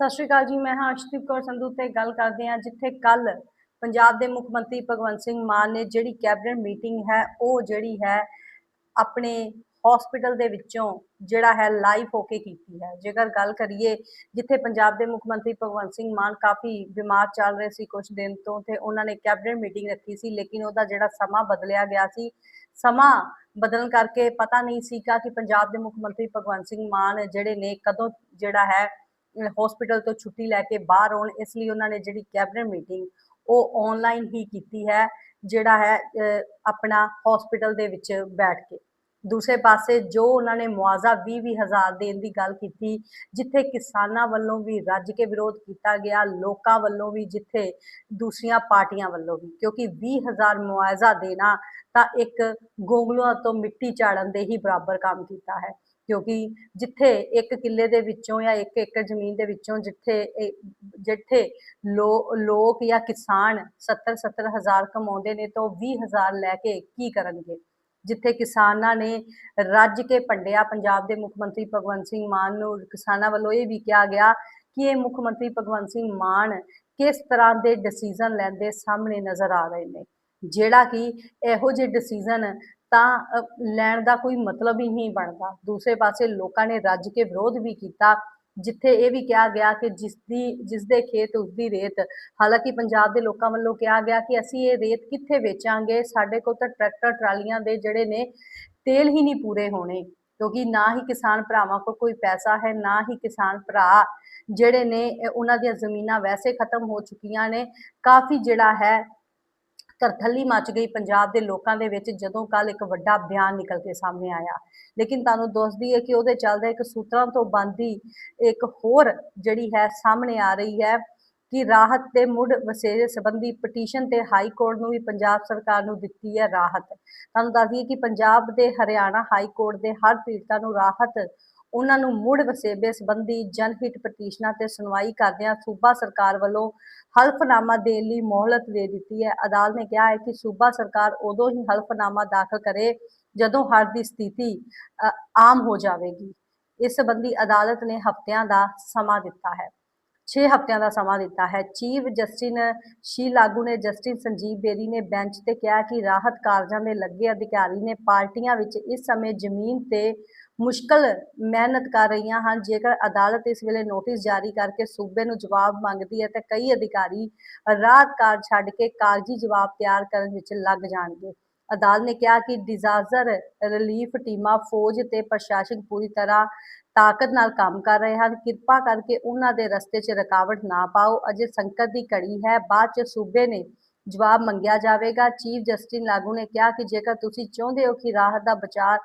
ਸਤਿ ਸ਼੍ਰੀ ਅਕਾਲ ਜੀ, ਮੈਂ ਹਾਂ ਅਰਸ਼ਦੀਪ ਕੌਰ ਸੰਧੂ ਤੇ ਗੱਲ ਕਰਦੇ ਹਾਂ ਜਿੱਥੇ ਕੱਲ ਪੰਜਾਬ ਦੇ ਮੁੱਖ ਮੰਤਰੀ ਭਗਵੰਤ ਸਿੰਘ ਮਾਨ ਨੇ ਜਿਹੜੀ ਕੈਬਨਿਟ ਮੀਟਿੰਗ ਹੈ, ਉਹ ਜਿਹੜੀ ਹੈ ਆਪਣੇ ਹਸਪੀਟਲ ਦੇ ਵਿੱਚੋਂ ਜਿਹੜਾ ਹੈ ਲਾਈਵ ਹੋ ਕੇ ਕੀਤੀ ਹੈ। ਜੇਕਰ ਗੱਲ ਕਰੀਏ ਜਿੱਥੇ ਪੰਜਾਬ ਦੇ ਮੁੱਖ ਮੰਤਰੀ ਭਗਵੰਤ ਸਿੰਘ ਮਾਨ ਕਾਫੀ ਬਿਮਾਰ ਚੱਲ ਰਹੇ ਸੀ ਕੁਝ ਦਿਨ ਤੋਂ ਤੇ ਉਹਨਾਂ ਨੇ ਕੈਬਨਿਟ ਮੀਟਿੰਗ ਰੱਖੀ ਸੀ, ਲੇਕਿਨ ਉਹਦਾ ਜਿਹੜਾ ਸਮਾਂ ਬਦਲਿਆ ਗਿਆ ਸੀ। ਸਮਾਂ ਬਦਲਣ ਕਰਕੇ ਪਤਾ ਨਹੀਂ ਸੀਗਾ ਕਿ ਪੰਜਾਬ ਦੇ ਮੁੱਖ ਮੰਤਰੀ ਭਗਵੰਤ ਸਿੰਘ ਮਾਨ ਜਿਹੜੇ ਨੇ ਕਦੋਂ ਜਿਹੜਾ ਹੈ ਹਸਪੀਟਲ ਤੋਂ ਛੁੱਟੀ ਲੈ ਕੇ ਬਾਹਰ ਆਉਣ, ਇਸ ਲਈ ਉਹਨਾਂ ਨੇ ਜਿਹੜੀ ਕੈਬਨਿਟ ਮੀਟਿੰਗ ਉਹ ਆਨਲਾਈਨ ਹੀ ਕੀਤੀ ਹੈ, ਜਿਹੜਾ ਹੈ ਆਪਣਾ ਹਸਪੀਟਲ ਦੇ ਵਿੱਚ ਬੈਠ ਕੇ। ਦੂਸਰੇ ਪਾਸੇ ਜੋ ਉਹਨਾਂ ਨੇ ਮੁਆਵਜ਼ਾ 20 ਹਜ਼ਾਰ ਦੇਣ ਦੀ ਗੱਲ ਕੀਤੀ, ਜਿੱਥੇ ਕਿਸਾਨਾਂ ਵੱਲੋਂ ਵੀ ਰੱਜ ਕੇ ਵਿਰੋਧ ਕੀਤਾ ਗਿਆ, ਲੋਕਾਂ ਵੱਲੋਂ ਵੀ, ਜਿੱਥੇ ਦੂਸਰੀਆਂ ਪਾਰਟੀਆਂ ਵੱਲੋਂ ਵੀ। ਕਿਉਂਕਿ 20000 ਮੁਆਵਜ਼ਾ ਦੇਣਾ ਤਾਂ ਇੱਕ ਗੋਗਲੂਆਂ ਤੋਂ ਮਿੱਟੀ ਝਾੜਨ ਦੇ ਹੀ ਬਰਾਬਰ ਕੰਮ ਕੀਤਾ ਹੈ। ਕਿਉਂਕਿ ਜਿੱਥੇ ਇੱਕ ਕਿੱਲੇ ਦੇ ਵਿੱਚੋਂ ਜਾਂ ਇੱਕ ਏਕੜ ਜ਼ਮੀਨ ਦੇ ਵਿੱਚੋਂ ਜਿੱਥੇ ਜਿੱਥੇ ਲੋਕ ਜਾਂ ਕਿਸਾਨ 70 70 ਹਜ਼ਾਰ ਕਮਾਉਂਦੇ ਨੇ ਤਾਂ ਉਹ 20 ਹਜ਼ਾਰ ਲੈ ਕੇ ਕੀ ਕਰਨਗੇ? ਜਿੱਥੇ ਕਿਸਾਨਾਂ ਨੇ ਰੱਜ ਕੇ ਭੰਡਿਆ ਪੰਜਾਬ ਦੇ ਮੁੱਖ ਮੰਤਰੀ ਭਗਵੰਤ ਸਿੰਘ ਮਾਨ ਨੂੰ, ਕਿਸਾਨਾਂ ਵੱਲੋਂ ਇਹ ਵੀ ਕਿਹਾ ਗਿਆ ਕਿ ਇਹ ਮੁੱਖ ਮੰਤਰੀ ਭਗਵੰਤ ਸਿੰਘ ਮਾਨ ਕਿਸ ਤਰ੍ਹਾਂ ਦੇ ਡਿਸੀਜਨ ਲੈਂਦੇ ਸਾਹਮਣੇ ਨਜ਼ਰ ਆ ਰਹੇ ਨੇ। ਜਿਹੜਾ ਕਿ ਇਹੋ ਜਿਹੇ ਡਿਸੀਜਨ ਤਾਂ ਲੈਣ ਦਾ ਕੋਈ ਮਤਲਬ ਹੀ ਨਹੀਂ ਬਣਦਾ। ਦੂਸਰੇ ਪਾਸੇ ਲੋਕਾਂ ਨੇ ਰੱਜ ਕੇ ਵਿਰੋਧ ਵੀ ਕੀਤਾ, ਜਿੱਥੇ ਇਹ ਵੀ ਕਿਹਾ ਗਿਆ ਕਿ ਜਿਸ ਦੀ ਜਿਸ ਦੇ ਖੇਤ ਉਸ ਦੀ ਰੇਤ। ਹਾਲਾਂਕਿ ਪੰਜਾਬ ਦੇ ਲੋਕਾਂ ਵੱਲੋਂ ਕਿਹਾ ਗਿਆ ਕਿ ਅਸੀਂ ਇਹ ਰੇਤ ਕਿੱਥੇ ਵੇਚਾਂਗੇ? ਸਾਡੇ ਕੋਲ ਤਾਂ ਟਰੈਕਟਰ, ਟਰਾਲੀਆਂ ਦੇ ਜਿਹੜੇ ਨੇ, ਤੇਲ ਹੀ ਨਹੀਂ ਪੂਰੇ ਹੋਣੇ। ਕਿਉਂਕਿ ਨਾ ਹੀ ਕਿਸਾਨ ਭਰਾਵਾਂ ਕੋਲ ਕੋਈ ਪੈਸਾ ਹੈ, ਨਾ ਹੀ ਕਿਸਾਨ ਭਰਾ ਜਿਹੜੇ ਨੇ ਉਹਨਾਂ ਦੀਆਂ ਜ਼ਮੀਨਾਂ ਵੈਸੇ ਖਤਮ ਹੋ ਚੁੱਕੀਆਂ ਨੇ। ਕਾਫੀ ਜਿਹੜਾ ਹੈ ਤਰਥੱਲੀ ਮਚ ਗਈ ਪੰਜਾਬ ਦੇ ਲੋਕਾਂ ਦੇ ਵਿੱਚ, ਜਦੋਂ ਕੱਲ ਇੱਕ ਵੱਡਾ ਬਿਆਨ ਨਿਕਲ ਕੇ ਸਾਹਮਣੇ ਆਇਆ। ਲੇਕਿਨ ਤੁਹਾਨੂੰ ਦੱਸਦੀ ਹੈ ਕਿ ਉਹਦੇ ਚੱਲਦੇ ਇੱਕ ਸੂਤਰਾਂ ਤੋਂ ਬੰਦੀ ਇੱਕ ਹੋਰ ਜਿਹੜੀ ਹੈ ਸਾਹਮਣੇ ਆ ਰਹੀ ਹੈ ਕਿ ਰਾਹਤ ਤੇ ਮੁੜ ਵਸੇਰੇ ਸੰਬੰਧੀ ਪਟੀਸ਼ਨ ਤੇ ਹਾਈ ਕੋਰਟ ਨੂੰ ਵੀ ਪੰਜਾਬ ਸਰਕਾਰ ਨੂੰ ਦਿੱਤੀ ਹੈ ਰਾਹਤ। ਤੁਹਾਨੂੰ ਦੱਸ ਦਈਏ ਕਿ ਪੰਜਾਬ ਦੇ ਹਰਿਆਣਾ ਹਾਈ ਕੋਰਟ ਦੇ ਹਰ ਪੀੜਤਾਂ ਨੂੰ ਰਾਹਤ ਉਹਨਾਂ ਨੂੰ ਮੁੜ ਵਸੇਬੇ ਸੰਬੰਧੀ ਜਨਹਿਤ ਪਟੀਸ਼ਨਾਂ ਤੇ ਸੁਣਵਾਈ ਕਰਦਿਆਂ ਸੂਬਾ ਸਰਕਾਰ ਵੱਲੋਂ ਹਲਫਨਾਮਾ ਦੇਣ ਲਈ ਮੋਹਲਤ ਦੇ ਦਿੱਤੀ ਹੈ। ਅਦਾਲਤ ਨੇ ਕਿਹਾ ਹੈ ਕਿ ਸੂਬਾ ਸਰਕਾਰ ਉਦੋਂ ਹੀ ਹਲਫਨਾਮਾ ਦਾਖਲ ਕਰੇ ਜਦੋਂ ਹੜ੍ਹ ਦੀ ਸਥਿਤੀ ਆਮ ਹੋ ਜਾਵੇਗੀ। ਇਸ ਸੰਬੰਧੀ ਅਦਾਲਤ ਨੇ ਹਫ਼ਤਿਆਂ ਦਾ ਸਮਾਂ ਦਿੱਤਾ ਹੈ। 6 ਹਫ਼ਤਿਆਂ ਦਾ ਸਮਾਂ ਦਿੱਤਾ ਹੈ। ਚੀਫ ਜਸਟਿਸ ਸ਼ੀ ਲਾਗੂ ਨੇ ਜਸਟਿਸ ਸੰਜੀਵ ਬੇਰੀ ਨੇ ਬੈਂਚ ਤੇ ਕਿਹਾ ਕਿ ਰਾਹਤ ਕਾਰਜਾਂ ਦੇ ਲੱਗੇ ਅਧਿਕਾਰੀ ਨੇ ਪਾਰਟੀਆਂ ਵਿੱਚ ਇਸ ਸਮੇਂ ਜ਼ਮੀਨ ਤੇ ਮੁਸ਼ਕਲ ਮਿਹਨਤ ਕਰ ਰਹੀਆਂ ਹਨ। ਜੇਕਰ ਅਦਾਲਤ ਇਸ ਵੇਲੇ ਨੋਟਿਸ ਜਾਰੀ ਕਰਕੇ ਸੂਬੇ ਨੂੰ ਜਵਾਬ ਮੰਗਦੀ ਹੈ, ਤਾਂ ਕਈ ਅਧਿਕਾਰੀ ਰਾਹਤ ਕਾਰਜ ਛੱਡ ਕੇ ਕਾਗਜ਼ੀ ਜਵਾਬ ਤਿਆਰ ਕਰਨ ਵਿੱਚ ਲੱਗ ਜਾਣਗੇ। ਅਦਾਲਤ ਨੇ ਕਿਹਾ ਕਿ ਡਿਜ਼ਾਸਟਰ ਰਿਲੀਫ ਟੀਮਾਂ ਫੌਜ ਤੇ ਪ੍ਰਸ਼ਾਸਨ ਪੂਰੀ ਤਰ੍ਹਾਂ ਤਾਕਤ ਨਾਲ ਕੰਮ ਕਰ ਰਹੇ ਹਨ। ਕਿਰਪਾ ਕਰਕੇ ਉਹਨਾਂ ਦੇ ਰਸਤੇ 'ਚ ਰੁਕਾਵਟ ਨਾ ਪਾਓ। ਅਜੇ ਸੰਕਟ ਦੀ ਘੜੀ ਹੈ। ਬਾਅਦ 'ਚ ਸੂਬੇ ਨੇ ਜਵਾਬ ਮੰਗਿਆ ਜਾਵੇਗਾ। ਚੀਫ ਜਸਟਿਸ ਲਾਗੂ ਨੇ ਕਿਹਾ ਕਿ ਜੇਕਰ ਤੁਸੀਂ ਚਾਹੁੰਦੇ ਹੋ ਕਿ ਰਾਹਤ ਦਾ ਬਚਾਅ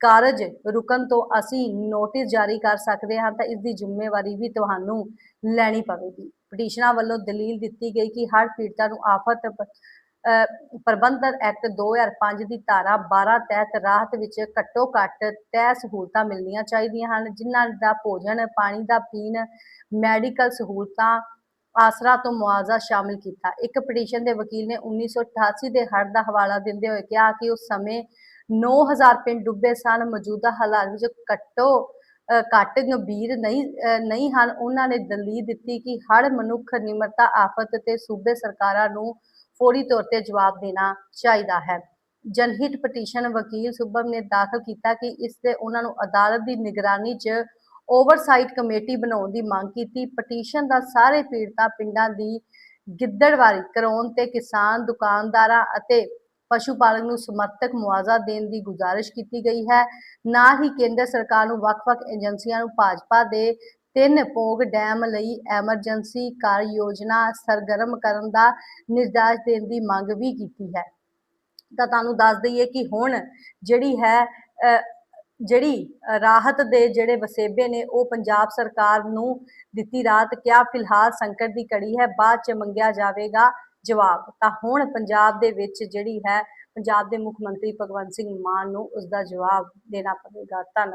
ਕਾਰਜ ਰੁਕਣ ਤੋਂ ਅਸੀਂ ਨੋਟਿਸ ਜਾਰੀ ਕਰ ਸਕਦੇ ਹਾਂ, ਤਾਂ ਇਸ ਦੀ ਜ਼ਿੰਮੇਵਾਰੀ ਵੀ ਤੁਹਾਨੂੰ ਲੈਣੀ ਪਵੇਗੀ। ਪਟੀਸ਼ਨਾਂ ਵੱਲੋਂ ਦਲੀਲ ਦਿੱਤੀ ਗਈ ਕਿ ਹਰ ਪੀੜਤਾਂ ਨੂੰ ਆਫਤ ਪ੍ਰਬੰਧਨ ਐਕਟ 2005 ਦੀ ਧਾਰਾ 12 ਤਹਿਤ ਰਾਹਤ ਵਿੱਚ ਘੱਟੋ ਘੱਟ ਤੈਅ ਸਹੂਲਤਾਂ ਮਿਲਣੀਆਂ ਚਾਹੀਦੀਆਂ ਹਨ, ਜਿਨ੍ਹਾਂ ਦਾ ਭੋਜਨ, ਪਾਣੀ ਦਾ ਪੀਣ, ਮੈਡੀਕਲ ਸਹੂਲਤਾਂ, ਆਸਰਾ ਤੋਂ ਮੁਆਵਜ਼ਾ ਸ਼ਾਮਿਲ ਕੀਤਾ। ਇੱਕ ਪਟੀਸ਼ਨ ਦੇ ਵਕੀਲ ਨੇ 1988 ਦੇ ਹੜ੍ਹ ਦਾ ਹਵਾਲਾ ਦਿੰਦੇ ਹੋਏ ਕਿਹਾ ਕਿ ਉਸ ਸਮੇਂ 9000 ਪਿੰਡ ਡੁੱਬੇ ਸਨ। ਮੌਜੂਦਾ ਹਾਲਾਤ ਵਿੱਚ ਘੱਟੋ ਘੱਟ ਗੰਭੀਰ ਨਹੀਂ ਨਹੀਂ ਹਨ। ਉਹਨਾਂ ਨੇ ਦਲੀਲ ਦਿੱਤੀ ਕਿ ਹੜ੍ਹ ਮਨੁੱਖ ਨਿਮਰਤਾ, ਆਫਤ ਤੇ ਸੂਬੇ ਸਰਕਾਰਾਂ ਨੂੰ ਫੌਰੀ ਤੌਰ ਤੇ ਜਵਾਬ ਦੇਣਾ ਚਾਹੀਦਾ ਹੈ। ਜਨਹਿਤ ਪਟੀਸ਼ਨ ਵਕੀਲ ਸੁਭਮ ਨੇ ਦਾਖਲ ਕੀਤਾ ਕਿ ਇਸ ਤੇ ਉਹਨਾਂ ਨੂੰ ਅਦਾਲਤ ਦੀ ਨਿਗਰਾਨੀ 'ਚ ਓਵਰਸਾਈਟ ਕਮੇਟੀ ਬਣਾਉਣ ਦੀ ਮੰਗ ਕੀਤੀ। ਪਟੀਸ਼ਨ ਦਾ ਸਾਰੇ ਪੀੜਤਾ ਪਿੰਡਾਂ ਦੀ ਗਿੱਦੜਵਾਰੀ ਕਰਾਉਣ ਤੇ ਕਿਸਾਨ, ਦੁਕਾਨਦਾਰਾਂ ਅਤੇ ਪਸ਼ੂ ਪਾਲਕ ਨੂੰ ਸਮਰਥਕ ਮੁਆਵਜ਼ਾ ਦੇਣ ਦੀ ਗੁਜ਼ਾਰਿਸ਼ ਕੀਤੀ ਗਈ ਹੈ। ਨਾ ਹੀ ਕੇਂਦਰ ਸਰਕਾਰ ਨੂੰ ਵੱਖ-ਵੱਖ ਏਜੰਸੀਆਂ ਨੂੰ ਭਾਜਪਾ ਦੇ ਤਿੰਨ ਪੋਗ ਡੈਮ ਲਈ ਐਮਰਜੈਂਸੀ ਕਾਰ ਯੋਜਨਾ ਸਰਗਰਮ ਕਰਨ ਦਾ ਨਿਰਦੇਸ਼ ਦੇਣ ਦੀ ਮੰਗ ਵੀ ਕੀਤੀ ਹੈ। ਤਾਂ ਤੁਹਾਨੂੰ ਦੱਸ ਦਈਏ ਕਿ ਹੁਣ ਜਿਹੜੀ ਹੈ ਅਹ, ਜਿਹੜੀ ਰਾਹਤ ਦੇ ਜਿਹੜੇ ਵਸੇਬੇ ਨੇ ਉਹ ਪੰਜਾਬ ਸਰਕਾਰ ਨੂੰ ਦਿੱਤੀ ਰਾਤ ਕਿਆ ਫਿਲਹਾਲ ਸੰਕਟ ਦੀ ਘੜੀ ਹੈ ਬਾਅਦ ਚ ਮੰਗਿਆ ਜਾਵੇਗਾ। ਜਵਾਬ। ਤਾਂ ਹੁਣ ਪੰਜਾਬ ਦੇ ਵਿੱਚ ਜਿਹੜੀ ਹੈ, ਪੰਜਾਬ ਦੇ ਮੁੱਖ ਮੰਤਰੀ ਭਗਵੰਤ ਸਿੰਘ ਮਾਨ ਨੂੰ ਉਸ ਦਾ ਜਵਾਬ ਦੇਣਾ ਪਵੇਗਾ। ਧੰਨਵਾਦ।